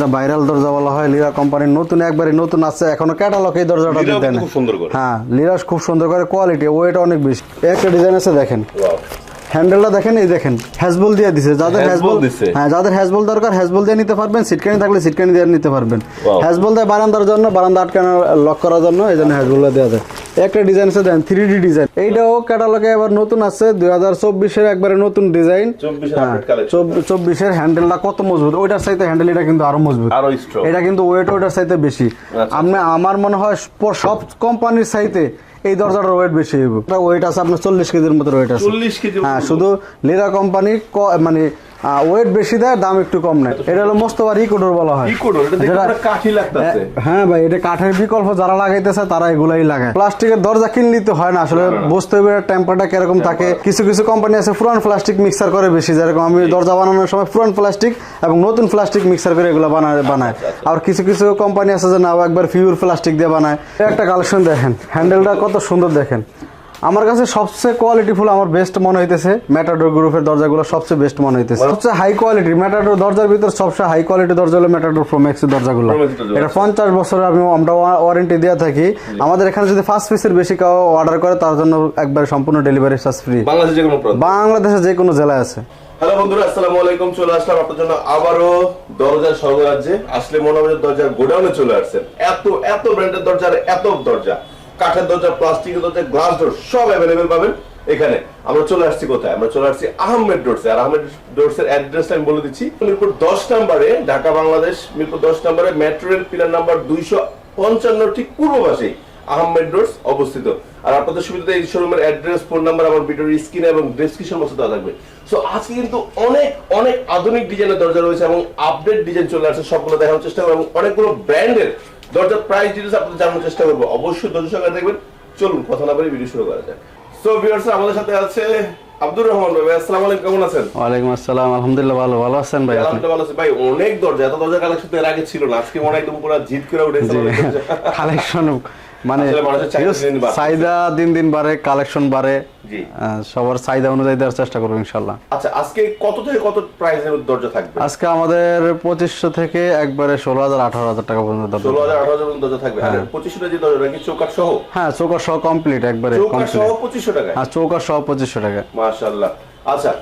যেটা ভাইরাল দরজা বলা হয়। লিরা কোম্পানির নতুন একবারে নতুন আছে এখনও ক্যাটালগ এই দরজাটা দিতে না খুব সুন্দর করে। হ্যাঁ লিরাস খুব সুন্দর করে। কোয়ালিটি ওয়েট অনেক বেশি। একটা ডিজাইন আছে দেখেন. হ্যান্ডেলটা দেখেন এই দেখেন হ্যাজবল দিয়ে দিছে। যাদের হ্যাজবল দিছে। হ্যাঁ যাদের হ্যাজবল দরকার হ্যাজবল দিয়ে নিতে পারবেন সিটকানি থাকলে সিটকানি দিয়ে নিতে পারবেন। হ্যাজবল দেয় বারান্দার জন্য বারান্দা আটকানো লক করার জন্য এই জন্য হ্যাজবল দেওয়া যায়। একটা ডিজাইন আছে দেন থ্রি ডি ডিজাইন এইটাও ক্যাটালগে এবার নতুন আছে দুই হাজার চব্বিশের একবারে নতুন ডিজাইন 24 এর update collection। চব্বিশের হ্যান্ডেলটা কত মজবুত ওইটার চাইতে হ্যান্ডেল এটা কিন্তু আরও মজবুত। আরও স্ট্রং এটা কিন্তু ওয়েট ওইটার চাইতে বেশি। আচ্ছা। আপনি আমার মনে হয় সব কোম্পানির চাইতে এই দরজাটার ওয়েট বেশি ওয়েট আছে আপনার চল্লিশ কেজির মতো ওয়েট আছে। 40 কেজি হ্যাঁ শুধু লেদা কোম্পানির মানে ওয়েট বেশি দেয় দাম একটু কম নেয়। এটা হলো মোস্তফা রিকোডর বলা হয়। ইকোডোর এটা দেখতে পুরো কাঠি লাগতাছে। হ্যাঁ ভাই এটা কাঠের বিকল্প যারা লাগাইতেছে তারা এগুলাই লাগায়। প্লাস্টিকের দরজা কিনলেই তো হয় না আসলে বুঝতে হবে টেম্পারটা কীরকম থাকে। কিছু কিছু কোম্পানি আছে পুরান প্লাস্টিক মিক্সার করে বেশি যেরকম আমি দরজা বানানোর সময় পুরান প্লাস্টিক এবং নতুন প্লাস্টিক মিক্সার করে এগুলো বানায় বানায়। আর কিছু কিছু কোম্পানি আছে যে না একবার পিওর প্লাস্টিক দিয়ে বানায়। একটা কালেকশন দেখেন হ্যান্ডেলটা কত সুন্দর দেখেন। আমার কাছে সবচেয়ে কোয়ালিটিফুল আমার বেস্ট মনে হইতেছে ম্যাটাডোর গ্রুপের দরজাগুলো সবচেয়ে বেস্ট মনে হইতেছে। সবচেয়ে হাই কোয়ালিটি ম্যাটাডোর দরজার ভিতর সবচেয়ে হাই কোয়ালিটি দরজা হলো ম্যাটাডোর প্রোম্যাক্সের দরজাগুলো। এটা পঞ্চাশ বছরের আমি আমরা ওয়ারেন্টি দেওয়া থাকি। আমাদের এখানে যদি ফার্স্ট পিসের বেশি কেউ অর্ডার করে তার জন্য একবার সম্পূর্ণ ডেলিভারি চার্জ ফ্রি বাংলাদেশে যে কোনো জেলায় আছে। হ্যালো বন্ধুরা আসসালামু আলাইকুম চলে আসলাম আপনার জন্য আবারও দরজার স্বর্গরাজ্যে। আসলে মনে হবে দরজার গোডাউনে চলে আসছেন। এত এত ব্র্যান্ডের দরজা এত দরজা। কাঠের দরজা প্লাস্টিকের দরজা গ্লাস ডোর সব অ্যাভেলেবেল পাবেন এখানে। আমরা চলে আসছি কোথায়? আমরা চলে আসছি আহমেদ ডোরসে আর আহমেদ ডোরসের অ্যাড্রেসটা আমি বলে দিচ্ছি। মিরপুর দশ নম্বরে, ঢাকা, বাংলাদেশ, মিরপুর দশ নম্বরে মেট্রো রেল পিলার নাম্বার দুইশো পঞ্চান্ন, ঠিক পূর্ব পাশেই আহমেদ ডোরস অবস্থিত। আর আপনাদের সুবিধাতে এই শোরুমের অ্যাড্রেস ফোন নাম্বার আমার ভিডিওর স্ক্রিনে এবং ডেসক্রিপশন বক্সে দেওয়া থাকবে। সো আজকে কিন্তু অনেক অনেক আধুনিক ডিজাইনের দরজা রয়েছে এবং আপডেট ডিজাইন চলে আসছে। সবগুলো দেখানোর চেষ্টা করব এবং অনেকগুলো ব্র্যান্ডের দরজার প্রাইস ডিটেলস আপনাদের জানানোর চেষ্টা করব। অবশ্যই দরজা সঙ্গে দেখবেন। চলুন কথা না বলে ভিডিও শুরু করা যায় সো ভিউয়ার্স আমাদের সাথে আছে আব্দুর রহমান ভাই। আসসালামু আলাইকুম কেমন আছেন? ওয়ালাইকুম আসসালাম আলহামদুলিল্লাহ ভালো। ভালো আছেন ভাই আপনি? আলহামদুলিল্লাহ ভালো আছি। ভাই অনেক দরজা। এত দরজা কালেকশন এর আগে ছিল না। আজকে মনে একদম পুরো জিত করে উঠেছে। কালেকশন মানে চাহিদা দিন দিন বাড়ে কালেকশন বাড়ে। সবার চাহিদা অনুযায়ী দেওয়ার চেষ্টা করব ইনশাল্লাহ। আচ্ছা আজকে কত থেকে কত প্রাইসের দরজা থাকবে? আজকে আমাদের পঁচিশশো থেকে একবারে ষোলো হাজার আঠারো হাজার টাকা পর্যন্ত দরজা। ষোলো হাজার আঠারো হাজার দরজা থাকবে। আর পঁচিশশো যে দরজা চৌকাট সহ? হ্যাঁ চৌকা সহ কমপ্লিট একবারে চৌকাট সহ পঁচিশশো টাকায়? হ্যাঁ চৌকা সহ পঁচিশশো টাকা মাশাআল্লাহ। আচ্ছা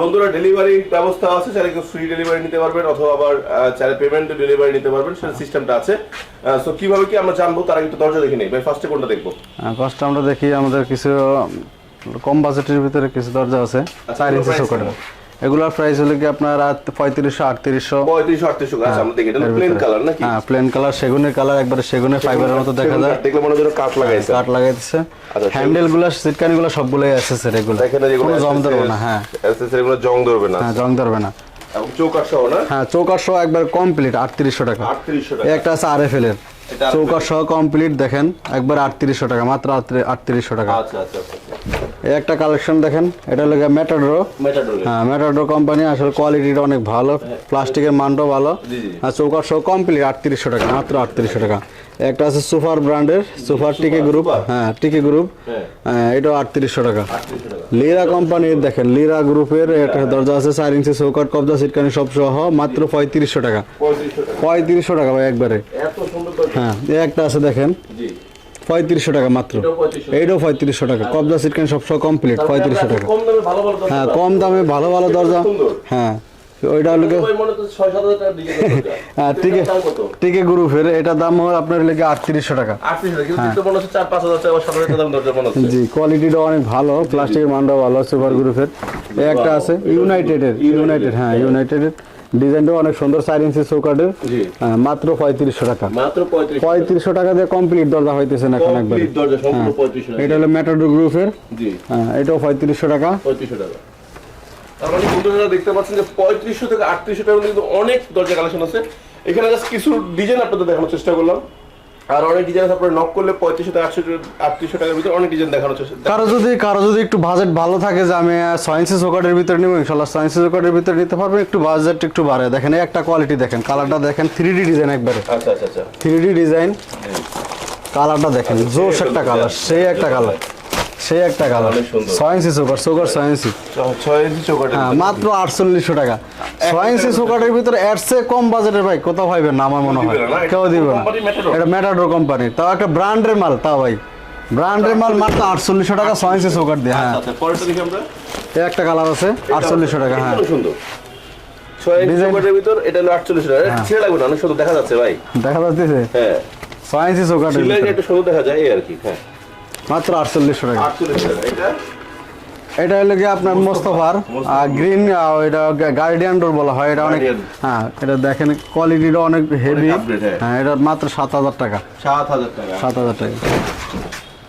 বন্ধুরা ডেলিভারি ব্যবস্থা আছে চাইলে কেউ ফ্রি ডেলিভারি নিতে পারবেন অথবা আবার চাইলে পেমেন্ট ডেলিভারি নিতে পারবেন সেটা সিস্টেমটা আছে। সো কীভাবে কি আমরা জানব? তার একটু দরজা দেখে নেই। ভাই ফার্স্টে কোনটা দেখব? ফার্স্ট আমরা দেখি আমাদের কিছু কম বাজেটের ভিতরে কিছু দরজা আছে। চার ইঞ্চি চৌকাটা এগুলোর প্রাইস হলো কি আপনার পঁয়ত্রিশশো আটত্রিশশো। পঁয়ত্রিশশো আটত্রিশশো আচ্ছা আমরা দেখি। এটা প্লেন কালার নাকি? হ্যাঁ প্লেন কালার সেগুনের কালার একবারে সেগুনের ফাইবারের মতো দেখা যায়। দেখলে মনে হয় কাঠ লাগাইছে। কাঠ লাগাইতেছে। আচ্ছা, হ্যান্ডেলগুলো সিটকানি গুলো সবগুলোই আছে স্যার এগুলো কোনো জং ধরবে না হ্যাঁ। Accessory গুলো জং ধরবে না। হ্যাঁ জং ধরবে না। এবং চৌকাট সহ না? হ্যাঁ চৌকার সহ একবার কমপ্লিট আটত্রিশশো টাকা। আটত্রিশশো টাকা। একটা আছে আর এফ এল এর চৌকার সহ কমপ্লিট দেখেন একবার আটত্রিশশো টাকা মাত্র আটত্রিশশো টাকা। আচ্ছা আচ্ছা আচ্ছা। এই একটা কালেকশন দেখেন এটা হলো মেটাডোরো হ্যাঁ মেটাডোর কোম্পানি আসলে কোয়ালিটিটা অনেক ভালো প্লাস্টিকের মানটাও ভালো। আর চৌকার সহ কমপ্লিট আটত্রিশশো টাকা মাত্র আটত্রিশশো টাকা। একটা আছে সুপার ব্র্যান্ডের সুপার টিকে গ্রুপ হ্যাঁ টিকে গ্রুপ হ্যাঁ। এটাও আটত্রিশশো টাকা। লিরা কোম্পানির দেখেন লিরা গ্রুপের একটা দরজা আছে চার ইঞ্চি চৌকাট কবজা সিটকানি সব সহ মাত্র পঁয়ত্রিশশো টাকা। পঁয়ত্রিশশো টাকা। ভাই একবারে। হ্যাঁ একটা আছে দেখেন। পঁয়ত্রিশশো টাকা মাত্র। এইটাও পঁয়ত্রিশশো টাকা। কবজা সিটকানি সব সহ কমপ্লিট পঁয়ত্রিশশো টাকা। হ্যাঁ কম দামে ভালো ভালো দরজা। হ্যাঁ ওইটা হলো। হ্যাঁ টিকে? টিকে গ্রুপের এটা দাম হলো আপনার লেগে আটত্রিশশো টাকা। হচ্ছে। জি কোয়ালিটিটা অনেক ভালো প্লাস্টিকের মানটাও ভালো সুপার গ্রুপের একটা আছে ইউনাইটেডের ইউনাইটেড হ্যাঁ ইউনাইটেডের ডিজাইনটাও অনেক সুন্দর চার ইঞ্চি চৌকাটের হ্যাঁ, মাত্র পঁয়ত্রিশশো টাকা। মাত্র পঁয়ত্রিশশো টাকা। দিয়ে কমপ্লিট দরজা হইতেছে না এখন একবার। টাকা। এটা হলো ম্যাটাডোর গ্রুপের হ্যাঁ, এটাও পঁয়ত্রিশশো টাকা। পঁয়ত্রিশশো টাকা। তার মানে বন্ধুরা দেখতে পাচ্ছেন যে পঁয়ত্রিশশো থেকে আটত্রিশশো টাকার মধ্যে কিন্তু অনেক দরজা কালেকশন আছে। এখানে জাস্ট কিছু ডিজাইন আপনাদের দেখানোর চেষ্টা করলাম। আর অনেক ডিজাইন আপনারা নক করলে পঁয়ত্রিশশো টাকা আটশো আটত্রিশশো টাকার ভিতরে অনেক ডিজাইন দেখানো হচ্ছে কারও যদি কারও যদি একটু বাজেট ভালো থাকে যে আমি সায়েন্সি চৌকাটের ভিতরে নেব ইনশাল্লাহ সায়েন্সি চৌকাটের ভিতরে নিতে পারবেন একটু বাজেট একটু বাড়ে দেখেন একটা কোয়ালিটি দেখেন কালারটা দেখেন থ্রি ডি ডিজাইন একবারে। আচ্ছা আচ্ছা আচ্ছা। থ্রি ডি ডিজাইন কালারটা দেখেন জোশ একটা কালার সেই একটা কালার সেই একটা কালার। ছয় ইঞ্চি সুগার সুগার ছয় ইঞ্চি। ছয় ইঞ্চি হ্যাঁ মাত্র আটচল্লিশশো টাকা। ছয় ইঞ্চি সুগারের ভিতরে এর চেয়ে কম বাজেটের ভাই কোথাও পাইবেন না আমার মনে হয়। কেউ দিবে না। এটা ম্যাটাডোর কোম্পানি। তাও একটা ব্র্যান্ডের মাল তাও ভাই। ব্র্যান্ডের মাল মাত্র আটচল্লিশশো টাকা ছয় ইঞ্চি সুগার দিয়ে হ্যাঁ। আচ্ছা একটা কালার আছে আটচল্লিশশো টাকা হ্যাঁ। সুন্দর। ছয় ইঞ্চি ভিতর এটা হলো আটচল্লিশ টাকা। ছেড়ে লাগবে না অনেক সুন্দর দেখা যাচ্ছে ভাই। দেখা যাচ্ছে হ্যাঁ। ছয় ইঞ্চি সুগারের ভিতরে। একটু সুন্দর দেখা যায় এই আর কি হ্যাঁ। মাত্র আটচল্লিশশো টাকা। এটা হলো গিয়ে আপনার মোস্তফার গ্রিন এটা গার্ডিয়ান ডোর বলা হয়। এটা অনেক হ্যাঁ এটা দেখেন কোয়ালিটিটা অনেক হেভি হ্যাঁ। হ্যাঁ এটা মাত্র সাত হাজার টাকা। সাত হাজার টাকা। সাত হাজার টাকা।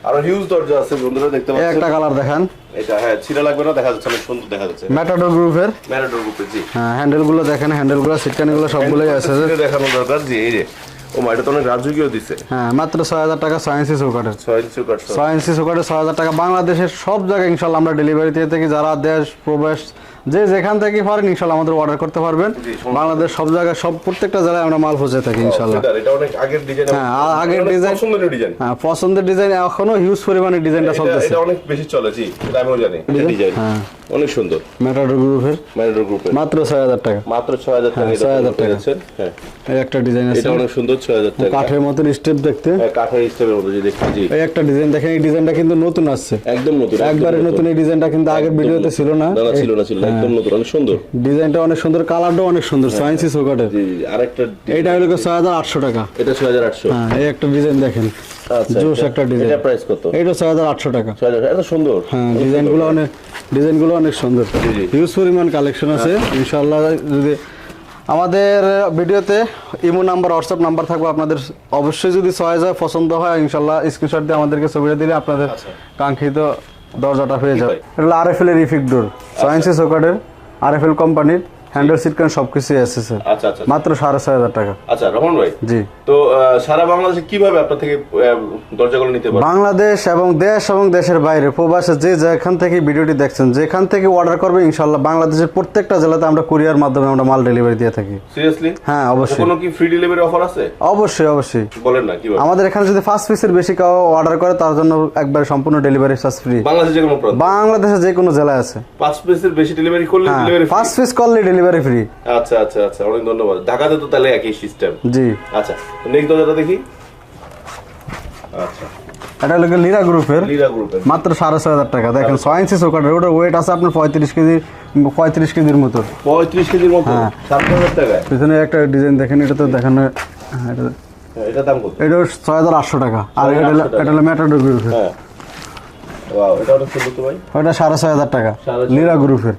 আর হিউজ দরজা আছে বন্ধুরা দেখতে পাচ্ছেন? একটা কালার দেখেন। এটা হ্যাঁ ছিঁড়া লাগবে না দেখা যাচ্ছে অনেক সুন্দর দেখা যাচ্ছে। ম্যাটাডোর গ্রুপের ম্যারাডোর গ্রুপে জি। হ্যাঁ হ্যান্ডেলগুলো দেখেন হ্যান্ডেলগুলো সিটকানিগুলো সবগুলোই আছে। দেখানো দরকার জি এই যে। ও মা এটা তো অনেক রাজকীয় দিছে। হ্যাঁ মাত্র ছয় হাজার টাকা ছয় ইঞ্চি চৌকাটের ছয় ইঞ্চি কাঠ ছয় ইঞ্চি চৌকাটের ছয় হাজার টাকা বাংলাদেশের সব জায়গায় ইনশাল্লাহ আমরা ডেলিভারি দিয়ে থাকি। যারা দেশ প্রবেশ যে যেখান থেকে পারেন ইনশাল্লাহ আমাদের অর্ডার করতে পারবেন। বাংলাদেশ সব জায়গায় সব প্রত্যেকটা জেলায় আমরা মাল পৌঁছে থাকি ইনশাল্লাহ। আগের ডিজাইন হ্যাঁ, আগের design- সুন্দর ডিজাইন হ্যাঁ পছন্দের ডিজাইন এখনও হিউজ পরিমাণে ডিজাইনটা চলতেছে। এটা অনেক বেশি চলে জি এটা আমিও জানি ডিজাইন হ্যাঁ। অনেক সুন্দর। ম্যাটাডোর গ্রুপের ম্যারাডোর গ্রুপে মাত্র ছয় হাজার টাকা। মাত্র ছয় হাজার টাকা হ্যাঁ, 6,000 টাকা। হ্যাঁ। এই একটা ডিজাইন আছে। এটা অনেক সুন্দর ছয় হাজার টাকা। কাঠের মতন স্টেপ দেখতে। হ্যাঁ, কাঠের স্টেপের মতো যে দেখছি জি। এই একটা ডিজাইন দেখেন এই ডিজাইনটা কিন্তু নতুন আসছে। একদম নতুন একবারে নতুন। এই ডিজাইনটা কিন্তু আগের ভিডিওতে ছিল না। ছিল না ছিল না। একদম নতুন অনেক সুন্দর। ডিজাইনটা অনেক সুন্দর কালারটাও অনেক সুন্দর সায়েন্সি চৌকাটের জি জি আরেকটা এইটা হলো ছয় হাজার আটশো টাকা। এটা ছয় হাজার আটশো। হ্যাঁ এই একটা ডিজাইন দেখেন। আচ্ছা জোস একটা ডিজাইন। এটা প্রাইস কত? হাজার টাকা। হাজার সুন্দর। হ্যাঁ ডিজাইনগুলো অনেক ডিজাইনগুলো অনেক সুন্দর। হিউজ পরিমাণ কালেকশন আছে। ইনশাল্লাহ যদি আমাদের ভিডিওতে ইমো নাম্বার হোয়াটসঅ্যাপ নাম্বার থাকবে। আপনাদের অবশ্যই যদি ছয় যায় পছন্দ হয় ইনশাল্লাহ স্ক্রিনশট দিয়ে আমাদেরকে ছবিটা দিলে আপনাদের কাঙ্ক্ষিত দরজাটা পেয়ে যাবে। এটা হলো আর এফ এল এর ইফিক ডোর সায়েন্সি সোকাটের আর এফ এল কোম্পানির হ্যান্ডেল সিট কান আছে স্যার আচ্ছা আচ্ছা মাত্র সাড়ে ছয় হাজার টাকা। আচ্ছা রহমান ভাই। জি। তো সারা বাংলাদেশে কীভাবে আপনার থেকে দরজাগুলো নিতে বাংলাদেশ এবং দেশ এবং দেশের বাইরে প্রবাসে যে যেখান থেকে ভিডিওটি দেখছেন যেখান থেকে অর্ডার করবে ইনশাল্লাহ বাংলাদেশের প্রত্যেকটা জেলাতে আমরা কুরিয়ার মাধ্যমে আমরা মাল ডেলিভারি দিয়ে থাকি। সিরিয়াসলি হ্যাঁ অবশ্যই। কোনো কি ফ্রি ডেলিভারি অফার আছে? অবশ্যই অবশ্যই। বলেন না কীভাবে? আমাদের এখানে যদি ফার্স্ট পিসের বেশি কেউ অর্ডার করে তার জন্য একবার সম্পূর্ণ ডেলিভারি চার্জ ফ্রি বাংলাদেশে যে কোনো বাংলাদেশে যে কোনো জেলায় আছে। পাঁচ পিসের বেশি ডেলিভারি করলে ডেলিভারি ফার্স্ট পিস করলে ডেলিভারি ফ্রি আচ্ছা আচ্ছা আচ্ছা অনেক ধন্যবাদ। ঢাকাতে তো তাহলে একই সিস্টেম জি। আচ্ছা নেক্সট দরজাটা দেখি। আচ্ছা। এটা লিরা গ্রুপের লিরা গ্রুপের মাত্র সাড়ে ছয় হাজার টাকা। দেখেন ছয় ইঞ্চি চৌকাটের ওটার ওয়েট আছে আপনার পঁয়ত্রিশ কেজি পঁয়ত্রিশ কেজির মতো। পঁয়ত্রিশ কেজির মতো? হ্যাঁ। সাত হাজার টাকায়? পিছনে একটা ডিজাইন দেখেন এটা তো দেখানো এটা হ্যাঁ, এটা দাম কত? এটা ছয় হাজার আটশো টাকা। আর এটা হলো- 6,800 টাকা। এটা হলো ম্যাটাডোর গ্রুপের হ্যাঁ ওয়াও এটা অনেক সুন্দর তো ভাই ওটা সাড়ে ছয় হাজার টাকা। লিরা গ্রুপের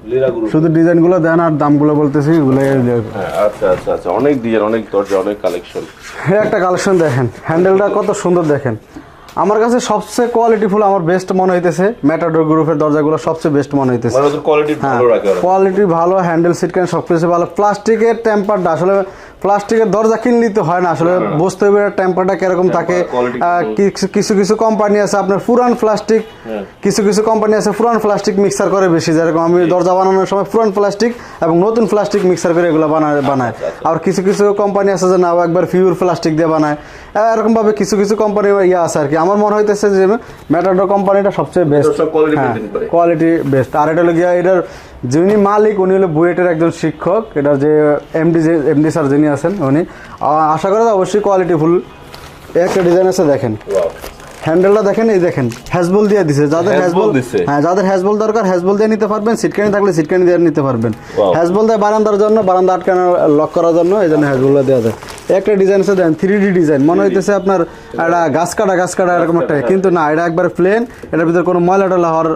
শুধু ডিজাইনগুলো দেন আর দামগুলো বলতেছি এগুলো হ্যাঁ আচ্ছা আচ্ছা আচ্ছা। অনেক ডিজাইন অনেক দরজা অনেক কালেকশন একটা কালেকশন দেখেন। হ্যান্ডেলটা কত সুন্দর দেখেন। আমার কাছে সবচেয়ে কোয়ালিটিফুল আমার বেস্ট মনে হইতেছে ম্যাটাডোর গ্রুপের দরজাগুলো সবচেয়ে বেস্ট মনে হইতেছে। মানে কোয়ালিটি হ্যাঁ ভালো কোয়ালিটি ভালো হ্যান্ডেল সিট কেন সব কিছু ভালো। প্লাস্টিকের টেম্পারটা আসলে প্লাস্টিকের দরজা কিনলেই তো হয় না আসলে বুঝতে হবে টেম্পারটা কীরকম থাকে। কিছু- কিছু কোম্পানি আছে আপনার পুরান প্লাস্টিক হ্যাঁ। কিছু কিছু কোম্পানি আছে পুরান প্লাস্টিক মিক্সার করে বেশি যেরকম আমি দরজা বানানোর সময় পুরান প্লাস্টিক এবং নতুন প্লাস্টিক মিক্সার করে এগুলো বানায় বানায়। আর কিছু কিছু কোম্পানি আছে যে না একবার পিওর প্লাস্টিক দিয়ে বানায়। এরকমভাবে কিছু কিছু কোম্পানি ইয়ে আছে আর কি। আমার মনে হইতেছে যে ম্যাটাডোর কোম্পানিটা সবচেয়ে বেস্ট। কোয়ালিটি বেস্ট আর এটা হলো গিয়া এটার যিনি মালিক উনি হলো বুয়েটের একজন শিক্ষক। এটা যে এমডি যে এমডি স্যার যিনি আছেন উনি। আশা করা যায় অবশ্যই কোয়ালিটি ফুল একটা ডিজাইন আছে দেখেন। হ্যান্ডেলটা দেখেন এই দেখেন হ্যাজবল দিয়ে দিছে। যাদের হ্যাজবল। হ্যাঁ যাদের হ্যাজবল দরকার হ্যাজবল দিয়ে নিতে পারবেন সিটকানি থাকলে সিটকানি দিয়ে নিতে পারবেন. হ্যাজবল দেয় বারান্দার জন্য বারান্দা আটকানো লক করার জন্য এই জন্য হ্যাজবলটা দেওয়া যায়। একটা ডিজাইন আছে দেন থ্রি ডি ডিজাইন মনে হইতেছে আপনার একটা গাছ কাটা গাছ কাটা এরকম একটা কিন্তু না এটা একবার প্লেন এটার ভিতরে কোনো ময়লা টলা হওয়ার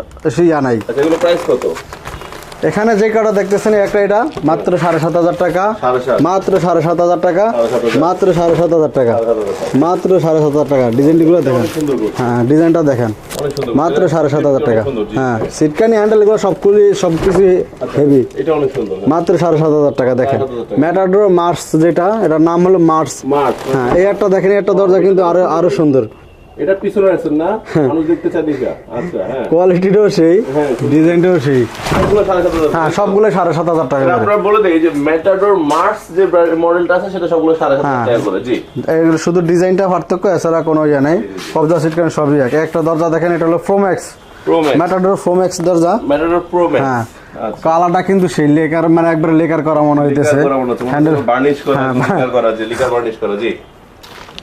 ইয়া নাই। আচ্ছা এগুলো প্রাইস কত? এখানে যে কাটা দেখতেছেন একটা এটা মাত্র সাড়ে সাত হাজার টাকা। মাত্র সাড়ে সাত হাজার টাকা। মাত্র সাড়ে সাত হাজার টাকা। মাত্র সাড়ে সাত হাজার টাকা। ডিজাইনগুলো দেখেন। হ্যাঁ ডিজাইনটা দেখেন। মাত্র সাড়ে সাত হাজার টাকা। হ্যাঁ সিটকানি হ্যান্ডেল সবগুলি সব কিছু হেভি অনেক সুন্দর হ্যাঁ। মাত্র সাড়ে সাত হাজার টাকা দেখেন। ম্যাটাডোর মার্স যেটা এটার নাম হলো মার্স হ্যাঁ এই একটা দেখেন একটা দরজা কিন্তু আরও আরও সুন্দর। এটা পিছনে আছে না? মানুষ দেখতে দেখা আচ্ছা হ্যাঁ। কোয়ালিটিটাও সেই হ্যাঁ। ডিজাইনটাও সেই। সাত হ্যাঁ সবগুলো সাড়ে সাত হাজার টাকা আপনারা বলে দেয় যে ম্যাটাডোর মার্স যে মডেলটা আছে সেটা সবগুলো সাড়ে সাত হাজার হ্যাঁ। টাকা করে জি। এগুলো শুধু ডিজাইনটা পার্থক্য এছাড়া কোনো ইয়ে নেই। কবজা সিট কান সবই এক। একটা দরজা দেখেন এটা হলো ফ্রোম্যাক্স। ম্যাটাডোর প্রো দরজা। ম্যাটাডোর প্রো ম্যাক্স হ্যাঁ। আচ্ছা। কালারটা কিন্তু সেই লেকার মানে একবার লেকার করা মনে হইতেছে। হ্যান্ডেল বার্নিশ করা হ্যাঁ, করা যে লিকার বার্নিশ করা জি।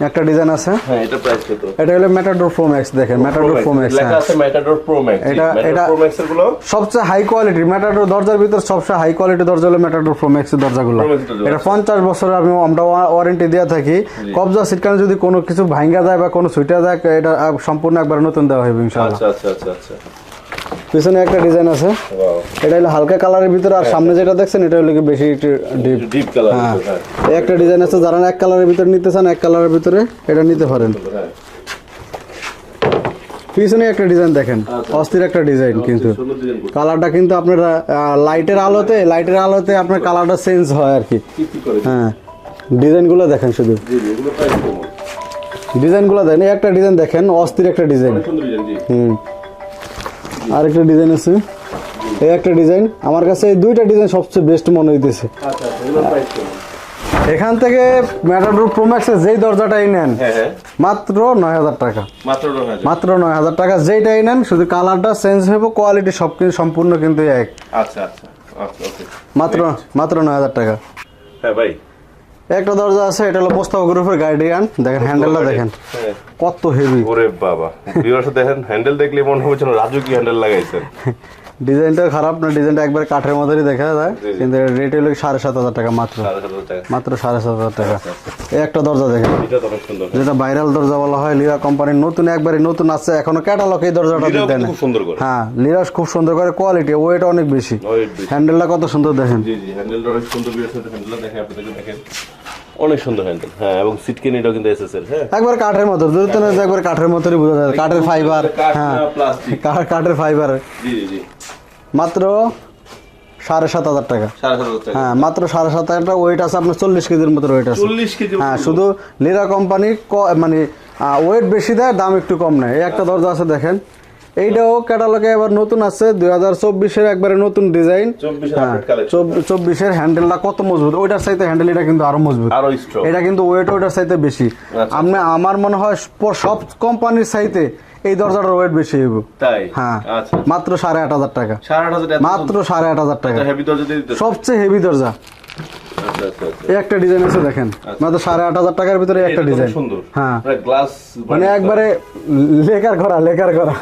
একটা ডিজাইন আছে। হ্যাঁ এটা প্রাইস কত? এটা হলো ম্যাটাডোর প্রো ম্যাক্স দেখেন ম্যাটাডোর প্রো ম্যাক্স লেখা আছে ম্যাটাডোর প্রো ম্যাক্স এটা- এটা- প্রো ম্যাক্সগুলো সবচেয়ে হাই কোয়ালিটি ম্যাটাডোর দরজার ভিতর সবচেয়ে হাই কোয়ালিটি দরজা হলো ম্যাটাডোর প্রো ম্যাক্স দরজাগুলো। এটা আচ্ছা। পঞ্চাশ বছরের আমি আমরা ওয়ারেন্টি দেওয়া থাকি। কবজা সিটকানে যদি কোনো কিছু ভাঙা যায় বা কোনো সুইটা যায় এটা সম্পূর্ণ একবার নতুন দেওয়া হবে ইনশাআল্লাহ। আচ্ছা আচ্ছা আচ্ছা আচ্ছা। পিছনে একটা ডিজাইন আছে। এটা হলো হালকা কালারের ভিতরে আর সামনে যেটা দেখছেন এটা হলো কি বেশি একটু ডিপ ডিপ কালার হ্যাঁ। হ্যাঁ। একটা ডিজাইন আছে যারা এক কালারের ভিতরে নিতে চান এক কালারের ভিতরে এটা নিতে পারেন। হ্যাঁ। পিছনে একটা ডিজাইন দেখেন অস্থির একটা ডিজাইন কিন্তু। কালারটা কিন্তু আপনার লাইটের আলোতে লাইটের আলোতে আপনার কালারটা চেঞ্জ হয় আর কি। হ্যাঁ। ডিজাইনগুলো দেখেন শুধু। ডিজাইনগুলো দেখেন একটা ডিজাইন দেখেন অস্থির একটা ডিজাইন হুম। আরেকটা ডিজাইন আছে। এই একটা ডিজাইন আমার কাছে এই দুইটা ডিজাইন সবচেয়ে বেস্ট মনে হইতেছে। আচ্ছা আচ্ছা এখান থেকে ম্যাটাডোর প্রোম্যাক্সের যেই দরজাটাই নেন হ্যাঁ হ্যাঁ। মাত্র নয় হাজার টাকা। মাত্র নয় হাজার। টাকা যেইটাই নেন শুধু কালারটা চেঞ্জ হবে কোয়ালিটি সব কিছু সম্পূর্ণ কিন্তু এক। আচ্ছা আচ্ছা। আচ্ছা মাত্র মাত্র নয় হাজার টাকা। হ্যাঁ ভাই। একটা দরজা আছে এটা হলো মোস্তফা গ্রুপের গার্ডিয়ান দেখেন হ্যান্ডেলটা দেখেন। হ্যাঁ। কত হেভি ওরে বাবা। ভিউয়ার্স দেখেন হ্যান্ডেল দেখলে মনে যেন রাজু কি হ্যান্ডেল লাগাইছেন। ডিজাইনটা খারাপ না ডিজাইনটা একবার কাঠের মতোই দেখা যায়। কিন্তু রেট হলো সাড়ে সাত হাজার টাকা মাত্র। মাত্র সাড়ে সাত হাজার টাকা। আচ্ছা, এই একটা দরজা দেখেন। এটা তো অনেক সুন্দর। যেটা ভাইরাল দরজা বলা হয় লিরা কোম্পানির নতুন একবারে নতুন আছে এখনও ক্যাটালগ এই দরজাটা দিতে না খুব সুন্দর করে। হ্যাঁ লিরাস খুব সুন্দর করে কোয়ালিটি ওয়েট অনেক বেশি। হ্যান্ডেলটা কত সুন্দর দেখেন। জি জি হ্যান্ডেলটা অনেক সুন্দর ভিউয়ার্স হ্যান্ডেলটা দেখেন আপনাদেরকে দেখেন। অনেক সুন্দর হ্যান্ডেল হ্যাঁ এবং কিন্তু হ্যাঁ। একবার কাঠের মতো একবার কাঠের মতোই বোঝা যায় কাঠের ফাইবার হ্যাঁ। কাঠের ফাইবার জি জি জি। মাত্র সাড়ে সাত হাজার টাকা। হ্যাঁ মাত্র সাড়ে সাত হাজার টাকা। ওয়েট আছে আপনার চল্লিশ কেজির মতো ওয়েট আছে। হ্যাঁ শুধু লিরা কোম্পানি মানে ওয়েট বেশি দেয় দাম একটু কম নেয়। এই একটা দরজা আছে দেখেন। এইটাও ক্যাটালগে এবার নতুন আছে। দুই হাজার চব্বিশের একবারে নতুন ডিজাইন হ্যাঁ চব্বিশের হ্যান্ডেলটা কত মজবুত। ওইটার চাইতে হ্যান্ডেল এটা কিন্তু আরও মজবুত। এটা কিন্তু ওয়েট ওইটার চাইতে বেশি। আচ্ছা। আপনি আমার মনে হয় সব কোম্পানির চাইতে এই দরজাটার ওয়েট বেশি হইব। তাই? হ্যাঁ। আচ্ছা মাত্র সাড়ে আট হাজার টাকা। মাত্র সাড়ে আট হাজার টাকা। হেভি দরজা দিয়ে দিতে সবচেয়ে হেভি দরজা। আচ্ছা আচ্ছা আচ্ছা। একটা ডিজাইন আছে দেখেন। মাত্র সাড়ে আট হাজার টাকার ভিতরে একটা ডিজাইন সুন্দর। হ্যাঁ। গ্লাস মানে একবারে লেকার করা লেকার করা।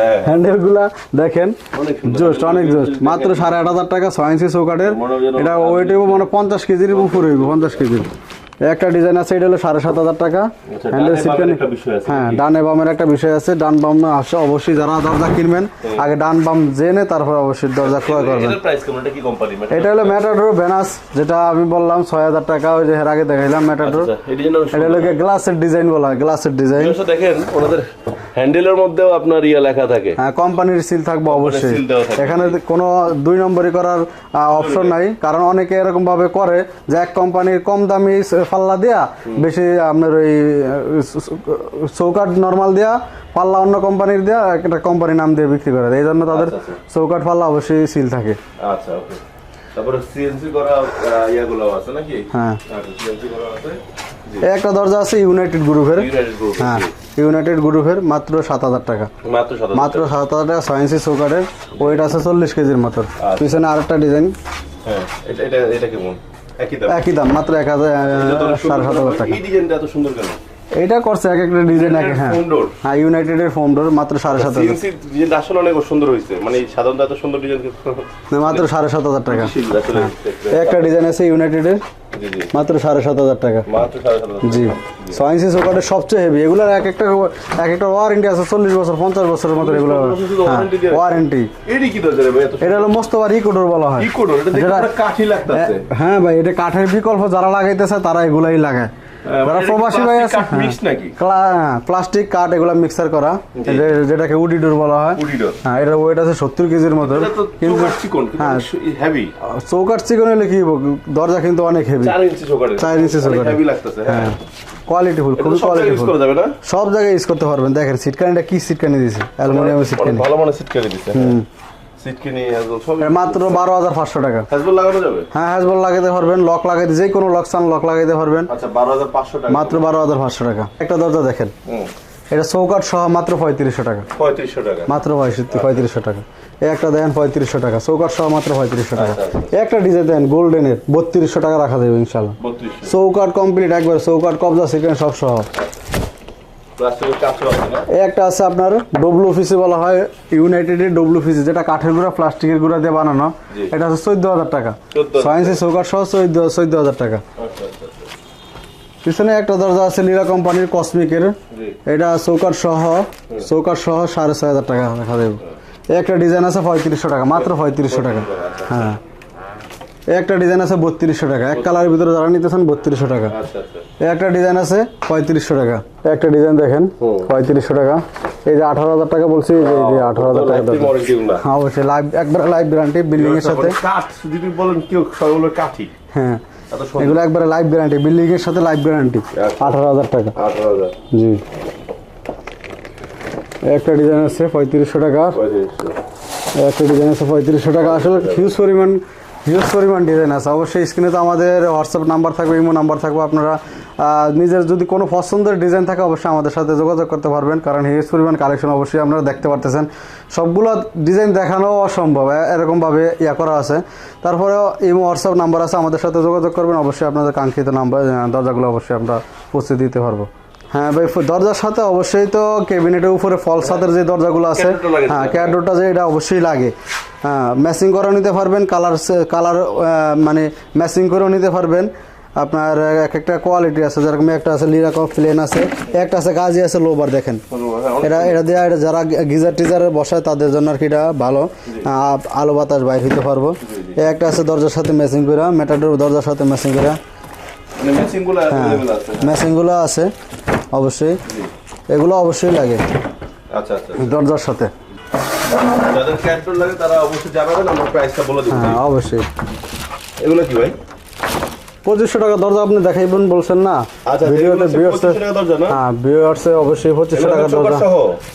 হ্যাঁ। হ্যান্ডেলগুলা দেখেন। জোস্ট অনেক জোস্ট মাত্র সাড়ে আট হাজার টাকা ছয় ইঞ্চি চৌকাটের মনে এটা ওয়েট হইব মানে পঞ্চাশ কেজির উপরে হইব পঞ্চাশ কেজির। একটা ডিজাইন আছে এটা হলো সাড়ে সাত হাজার টাকা। আচ্ছা, হ্যান্ডেল আছে হ্যাঁ? ডানে বামের একটা বিষয় আছে। ডান বাম আসে অবশ্যই যারা দরজা কিনবেন আগে ডান বাম জেনে তারপর অবশ্যই দরজা ক্রয় করবেন। এটা এটা হলো ম্যাটাডোর বেনাস যেটা আমি বললাম ছয় হাজার টাকা ওই যে এর আগে দেখাইলাম ম্যাটাডোর এটা যেন হলো গ্লাসের ডিজাইন বলা হয় গ্লাসের ডিজাইন দেখেন ওনাদের হ্যান্ডেলের মধ্যেও আপনার ইয়া লেখা থাকে। হ্যাঁ কোম্পানির সিল থাকবে অবশ্যই। এখানে কোনো দুই নম্বরই করার অপশন নাই কারণ অনেকে এরকম ভাবে করে যে এক কোম্পানির কম দামি পাল্লা দেয়া বেশি আপনার ওই চৌকাট নর্মাল দেয়া পাল্লা অন্য কোম্পানির দেয়া একটা কোম্পানির নাম দিয়ে বিক্রি করে দেয়। এই জন্য তাদের আচ্ছা, আচ্ছা। চৌকাট পাল্লা অবশ্যই সিল থাকে। আচ্ছা ওকে তারপরে সিএনসি করা ইয়াগুলো আছে নাকি? হ্যাঁ। সিএনসি করা আছে? এই একটা দরজা আছে ইউনাইটেড গ্রুপের হ্যাঁ ইউনাইটেড গ্রুপের মাত্র সাত হাজার টাকা। মাত্র সাত হাজার টাকা। সায়েন্সি চৌকাটের ওয়েট আছে চল্লিশ কেজির মতো পিছনে আরেকটা ডিজাইন হ্যাঁ এটা এটা এটা কেমন? একই দাম মাত্র এক হাজার সাড়ে সাত হাজার টাকা এই ডিজাইনটা এত সুন্দর কেন এইটা করছে এক একটা ডিজাইন এক হ্যাঁ। হ্যাঁ ইউনাইটেডের ফোম ডোর মাত্র সাড়ে সাত হাজার। ডিজাইনটা আসলে অনেক সুন্দর হয়েছে। মানে সাধারণত এত সুন্দর ডিজাইন মাত্র সাড়ে সাত হাজার টাকা। একটা ডিজাইন আছে ইউনাইটেডের জি জি। মাত্র সাড়ে সাত হাজার টাকা। জি। সায়েন্সি চৌকাটের সবচেয়ে হেভি এগুলোর এক একটা এক একটা ওয়ারেন্টি আছে চল্লিশ বছর পঞ্চাশ বছরের মতো এগুলো? ওয়ারেন্টি ভাই? এটা হলো মোস্তফা রিকোডর বলা হয়। এটা হ্যাঁ ভাই এটা কাঠের বিকল্প যারা লাগাইতেছে তারা এগুলাই লাগায়। যারা প্রবাসী ভাই আছে কাঠ নাকি? প্লাস্টিক কাঠ এগুলো মিক্সার করা যেটাকে উডিডোর বলা হয়। উডিডোর। হ্যাঁ এটার ওয়েট আছে সত্তর কেজির মতো কিন্তু হ্যাঁ। হেভি চৌকাট চিকন হলে কি দরজা কিন্তু অনেক হেভি চার ইঞ্চি। হেভি লাগতেছে হ্যাঁ। হ্যাঁ। কোয়ালিটি ফুল খুবই তো সব জায়গায় ইউজ করতে পারবেন। দেখেন সিটকানিটা কি সিটকানি দিয়েছে অ্যালুমিনিয়ামের সিটকানি ভালো মানে সিট কেটে দিচ্ছে সিট কিনে সব মাত্র টাকা। হ্যাজবল লাগানো যাবে? হ্যাঁ হ্যাজবল লাগাইতে পারবেন লক লাগাইতে যে কোনো লক সান লক লাগাইতে পারবেন। আচ্ছা বারো হাজার পাঁচশো টাকা। মাত্র একটা দরজা দেখেন। এটা চৌকাট সহ মাত্র পঁয়ত্রিশশো টাকা। পঁয়ত্রিশশো টাকা। মাত্র পঁয়ষট্টি পঁয়ত্রিশশো টাকা। এই একটা দেন টাকা চৌকাট সহ মাত্র পঁয়ত্রিশশো টাকা। আচ্ছা, একটা ডিজাইন দেন গোল্ডেনের বত্রিশশো টাকা রাখা যাবে ইনশাল্লাহ চৌকাট কমপ্লিট একবার চৌকাট কবজা সেকেন্ড সব সহ প্লাস্টিকের কাঁচও আছে না এই একটা আছে আপনার ডব্লু অফিসে বলা হয় ইউনাইটেডের ডব্লু অফিসে যেটা কাঠের গুঁড়া প্লাস্টিকের গুঁড়া দিয়ে বানানো। এটা হচ্ছে চোদ্দ হাজার টাকা। 14,000 ছয় সহ চোদ্দ চোদ্দ হাজার টাকা। আচ্ছা আচ্ছা আচ্ছা। পিছনে একটা দরজা আছে লীলা কোম্পানির কসমিকের এটা চৌকাট সহ চৌকাট সহ সাড়ে ছয় হাজার টাকা দেখা দেবো। একটা ডিজাইন আছে পঁয়ত্রিশশো টাকা মাত্র পঁয়ত্রিশশো টাকা। হ্যাঁ। একটা ডিজাইন আছে বত্রিশশো টাকা। এক কালারের ভিতরে যারা নিতেছেন বত্রিশশো টাকা। আচ্ছা আচ্ছা। একটা ডিজাইন আছে পঁয়ত্রিশশো টাকা। একটা ডিজাইন দেখেন পঁয়ত্রিশশো টাকা। এই যে আঠারো হাজার টাকা বলছি এই যে আঠারো হাজার টাকা হ্যাঁ অবশ্যই লাইভ একবার লাইভ গ্যারান্টি বিল্ডিং এর সাথে। কাঠ যদি বলেন কেউ সবগুলো কাঠি হ্যাঁ এগুলো একবারে লাইভ গ্যারান্টি বিল্ডিং এর সাথে লাইভ গ্যারান্টি আচ্ছা। আঠারো হাজার টাকা। জি। একটা ডিজাইন আছে পঁয়ত্রিশশো টাকা। একটা ডিজাইন আছে পঁয়ত্রিশশো টাকা। আসলে হিউজ পরিমাণ হিউজ পরিমাণ ডিজাইন আছে। অবশ্যই স্ক্রিনে তো আমাদের হোয়াটসঅ্যাপ নাম্বার থাকবে ইমো নাম্বার থাকবে। আপনারা নিজের যদি কোনো পছন্দের ডিজাইন থাকে, অবশ্যই আমাদের সাথে যোগাযোগ করতে পারবেন। কারণ হিউজ পরিমাণ কালেকশন অবশ্যই আপনারা দেখতে পারতেছেন। সবগুলো ডিজাইন দেখানো অসম্ভব এরকমভাবে ইয়া করা আছে। তারপরেও ইমো হোয়াটসঅ্যাপ নাম্বার আছে, আমাদের সাথে যোগাযোগ করবেন। অবশ্যই আপনাদের কাঙ্ক্ষিত নাম্বার দরজাগুলো অবশ্যই আমরা পৌঁছে দিতে পারব। হ্যাঁ ভাই দরজার সাথে অবশ্যই তো কেবিনেটের উপরে ফল সাতের যে দরজাগুলো আছে হ্যাঁ। ক্যাডোটা যে এটা অবশ্যই লাগে। হ্যাঁ ম্যাচিং করে নিতে পারবেন কালার কালার মানে ম্যাচিং করেও নিতে পারবেন। আপনার এক একটা কোয়ালিটি আছে যেরকম একটা আছে লিরাকক প্লেন আছে একটা আছে গাজি আছে লোবার দেখেন। এটা এটা দিয়ে এটা যারা গিজার টিজারে বসায় তাদের জন্য আর কি এটা ভালো। আলো বাতাস বাইর হইতে পারব। একটা আছে দরজার সাথে ম্যাচিং করা মেটাডোর দরজার সাথে ম্যাচিং করা মানে আছে। ম্যাচিংগুলো আছে। অবশ্যই। এগুলো অবশ্যই লাগে। আচ্ছা আচ্ছা দরজার সাথে। যাদের ক্যান্টর লাগে তারা অবশ্যই জানাবেন আমরা প্রাইসটা বলে দেবো। হ্যাঁ অবশ্যই। এগুলো কি ভাই? পঁচিশশো টাকা দরজা আপনি দেখাইবেন বলছেন না? আচ্ছা, ভিডিওতে ভিউয়ার্সে 2500 টাকা দরজা না? হ্যাঁ ভিউয়ার্সে অবশ্যই পঁচিশশো টাকা দরজা।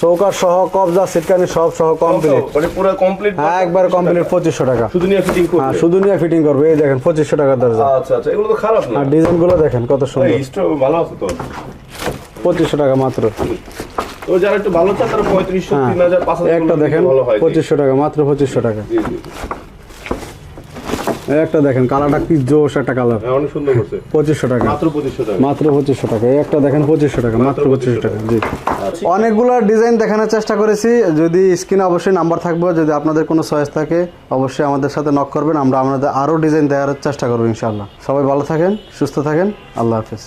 চৌকার সহ কবজা সিটকানি সব সহ কমপ্লিট মানে পুরো কমপ্লিট হ্যাঁ একবার কমপ্লিট পঁচিশশো টাকা। শুধু নিয়ে ফিটিং হ্যাঁ করবে শুধু নিয়ে ফিটিং করবে। এই দেখেন পঁচিশশো টাকার দরজা। আচ্ছা আচ্ছা এগুলো তো খারাপ না। আর ডিজাইনগুলো দেখেন কত সুন্দর। ভালো আছে তো। পঁচিশশো টাকা মাত্র। তো যারা একটু ভালো চান তারা পঁয়ত্রিশশো হ্যাঁ তিন হাজার পাঁচ হাজার একটা দেখেন ভালো পঁচিশশো টাকা মাত্র পঁচিশশো টাকা। জি জি এই একটা দেখেন কালারটা কি জোশ একটা কালার। অনেক সুন্দর করছে। পঁচিশশো টাকা। মাত্র পঁচিশশো টাকা। মাত্র পঁচিশশো টাকা। একটা দেখেন পঁচিশশো টাকা মাত্র পঁচিশশো টাকা জি। আচ্ছা। অনেকগুলো ডিজাইন দেখানোর চেষ্টা করেছি। যদি স্ক্রিনে অবশ্যই নাম্বার থাকবে যদি আপনাদের কোনো চয়েস থাকে অবশ্যই আমাদের সাথে নক করবেন। আমরা আমাদের আরও ডিজাইন দেওয়ার চেষ্টা করব ইনশাআল্লাহ। সবাই ভালো থাকেন সুস্থ থাকেন। আল্লাহ হাফেজ।